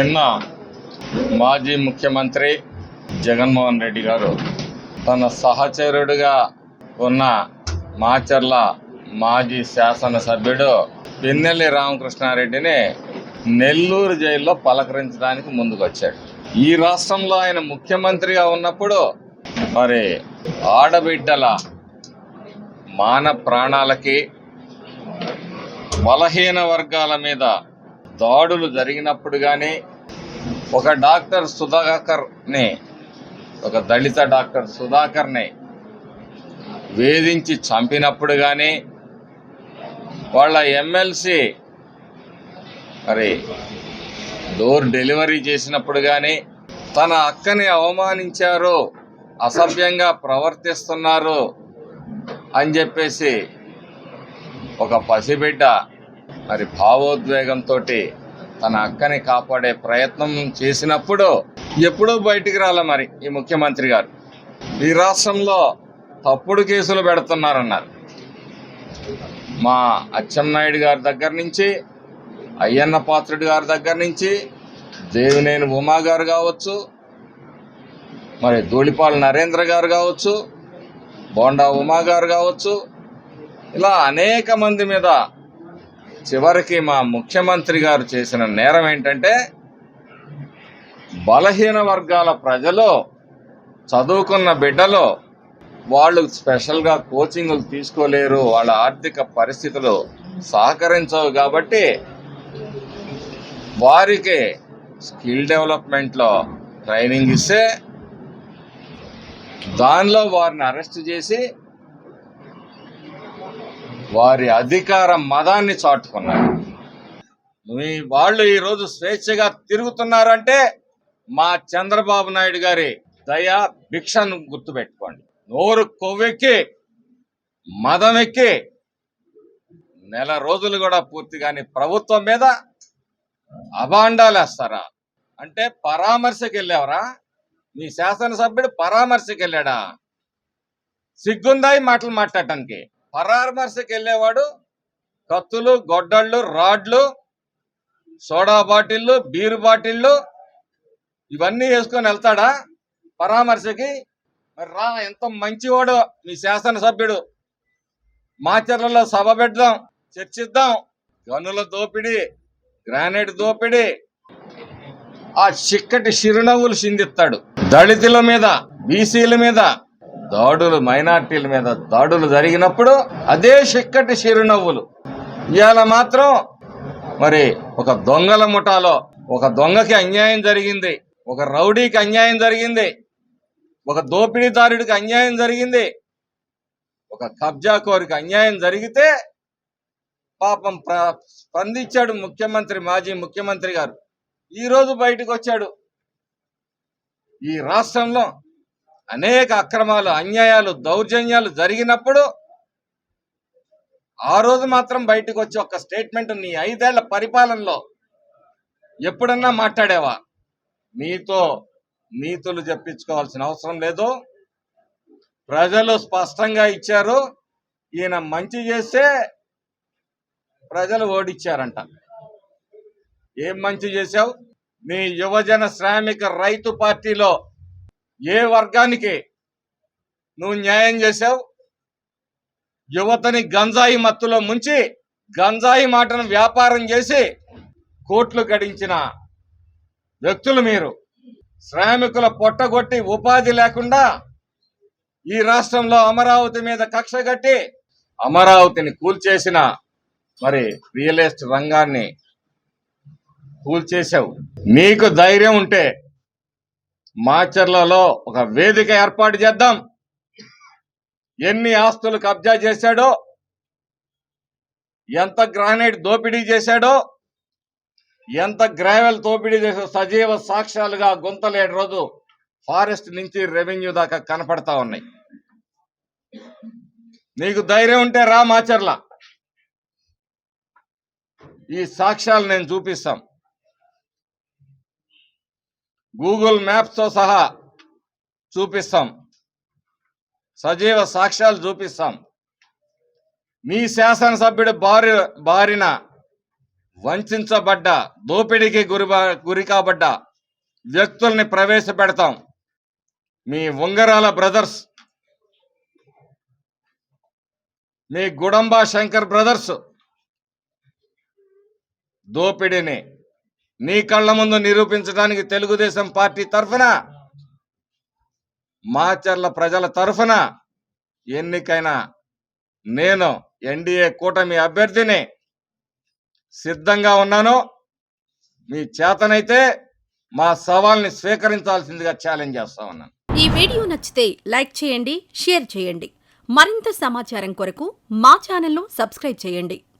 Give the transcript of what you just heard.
నిన్న మాజీ ముఖ్యమంత్రి జగన్మోహన్ రెడ్డి గారు తన సహచరుడిగా ఉన్న మాచర్ల మాజీ శాసనసభ్యుడు పిన్నెల్లి రామకృష్ణారెడ్డిని నెల్లూరు జైల్లో పలకరించడానికి ముందుకొచ్చాడు. ఈ రాష్ట్రంలో ఆయన ముఖ్యమంత్రిగా ఉన్నప్పుడు మరి ఆడబిడ్డల మాన ప్రాణాలకి బలహీన వర్గాల మీద దాడులు జరిగినప్పుడు కానీ ఒక డాక్టర్ సుధాకర్ని ఒక దళిత డాక్టర్ సుధాకర్ని వేధించి చంపినప్పుడు కానీ వాళ్ళ ఎమ్మెల్సీ మరి డోర్ డెలివరీ చేసినప్పుడు కానీ తన అక్కని అవమానించారు అసభ్యంగా ప్రవర్తిస్తున్నారు అని చెప్పేసి ఒక పసిబిడ్డ మరి భావోద్వేగంతో తన అక్కని కాపాడే ప్రయత్నం చేసినప్పుడు ఎప్పుడూ బయటికి రాలే మరి ఈ ముఖ్యమంత్రి గారు. ఈ రాష్ట్రంలో తప్పుడు కేసులు పెడుతున్నారన్నారు. మా అచ్చెన్నాయుడు గారి దగ్గర నుంచి అయ్యన్న పాత్రుడు గారి దగ్గర నుంచి దేవినేని ఉమా గారు కావచ్చు మరి ధూళిపాల నరేంద్ర గారు కావచ్చు బోండా ఉమా గారు కావచ్చు ఇలా అనేక మంది మీద చివరికి మా ముఖ్యమంత్రి గారు చేసిన నేరం ఏంటంటే బలహీన వర్గాల ప్రజలు చదువుకున్న బిడ్డలు వాళ్ళు స్పెషల్గా కోచింగ్లు తీసుకోలేరు వాళ్ళ ఆర్థిక పరిస్థితులు సహకరించవు కాబట్టి వారికి స్కిల్ డెవలప్మెంట్లో ట్రైనింగ్ ఇస్తే దానిలో వారిని అరెస్ట్ చేసి వారి అధికార మదాన్ని చాటుకున్నారు. మీ వాళ్ళు ఈరోజు స్వేచ్ఛగా తిరుగుతున్నారంటే మా చంద్రబాబు నాయుడు గారి దయా భిక్షను గుర్తుపెట్టుకోండి. నోరు కొవ్వెక్కి మదం ఎక్కి నెల రోజులు కూడా పూర్తి కాని ప్రభుత్వం మీద అభాండాలు వేస్తారా అంటే పరామర్శకి వెళ్ళావరా మీ శాసనసభ్యుడు పరామర్శకి వెళ్ళాడా సిగ్గుందాయి మాటలు మాట్లాడటానికి? పరామర్శకి వెళ్ళేవాడు కత్తులు గొడ్డళ్ళు రాడ్లు సోడా బాటిళ్ళు బీరు బాటిళ్ళు ఇవన్నీ వేసుకొని వెళ్తాడా? పరామర్శకి మరి రా ఎంత మంచివాడు మీ శాసనసభ్యుడు. మాచర్లలో సభ పెడదాం చర్చిద్దాం. గనుల దోపిడీ గ్రానైట్ దోపిడీ. ఆ చిక్కటి చిరునవ్వులు చిందిస్తాడు. దళితుల మీద బీసీల మీద దాడులు మైనార్టీల మీద దాడులు జరిగినప్పుడు అదే చిక్కటి చిరునవ్వులు. ఇవాళ మాత్రం మరి ఒక దొంగల ముఠాలో ఒక దొంగకి అన్యాయం జరిగింది ఒక రౌడీకి అన్యాయం జరిగింది ఒక దోపిడీదారుడికి అన్యాయం జరిగింది ఒక కబ్జాకోరికి అన్యాయం జరిగితే పాపం స్పందించాడు ముఖ్యమంత్రి మాజీ ముఖ్యమంత్రి గారు. ఈరోజు బయటకు వచ్చాడు ఈ రాష్ట్రంలో అనేక అక్రమాలు అన్యాయాలు దౌర్జన్యాలు జరిగినప్పుడు ఆ రోజు మాత్రం బయటకు వచ్చి ఒక స్టేట్మెంట్ నీ ఐదేళ్ళ పరిపాలనలో ఎప్పుడన్నా మాట్లాడావా? నీతో నీతులు చెప్పించుకోవాల్సిన అవసరం లేదు. ప్రజలు స్పష్టంగా ఇచ్చారు. ఈయన మంచి చేస్తే ప్రజలు ఓడిచ్చారంట. ఏం మంచి చేశావు? నీ యువజన శ్రామిక రైతు పార్టీలో ఏ వర్గానికి నువ్వు న్యాయం చేశావు? యువతని గంజాయి మత్తులో ముంచి గంజాయి మాటను వ్యాపారం చేసి కోట్లు గడించిన వ్యక్తులు మీరు. శ్రామికుల పొట్టగొట్టి ఉపాధి లేకుండా ఈ రాష్ట్రంలో అమరావతి మీద కక్ష కట్టి అమరావతిని కూల్చేసిన మరి రియల్ ఎస్టేట్ రంగాన్ని కూల్చేశావు. నీకు ధైర్యం ఉంటే మాచర్లలో ఒక వేదిక ఏర్పాటు చేద్దాం. ఎన్ని ఆస్తులు కబ్జా చేశాడో ఎంత గ్రానైట్ దోపిడీ చేశాడో ఎంత గ్రావెల్ దోపిడీ చేశాడో సజీవ సాక్ష్యాలుగా గుంతలేడు రోజు ఫారెస్ట్ నుంచి రెవెన్యూ దాకా కనపడతా ఉన్నాయి. నీకు ధైర్యం ఉంటే రా మాచర్ల. ఈ సాక్ష్యాలు నేను చూపిస్తాం. గూగుల్ మ్యాప్స్తో సహా చూపిస్తాం. సజీవ సాక్ష్యాలు చూపిస్తాం. మీ శాసనసభ్యుడు బారి బారిన వంచబడ్డ దోపిడీకి గురి గురి కాబడ్డ వ్యక్తుల్ని ప్రవేశపెడతాం. మీ ఉంగరాల బ్రదర్స్ మీ గుడంబా శంకర్ బ్రదర్స్ దోపిడీని నీ కళ్ళ ముందు నిరూపించడానికి తెలుగుదేశం పార్టీ తరఫున మాచర్ల ప్రజల తరఫున ఎన్నికైన నేను ఎన్డీఏ కూటమి అభ్యర్థిని సిద్ధంగా ఉన్నాను. మీ చేతనైతే మా సవాల్ని స్వీకరించాల్సిందిగా ఛాలెంజ్ చేస్తా ఉన్నాను. ఈ వీడియో నచ్చితే లైక్ చేయండి షేర్ చేయండి. మరింత సమాచారం కొరకు మా ఛానల్ను సబ్స్క్రైబ్ చేయండి.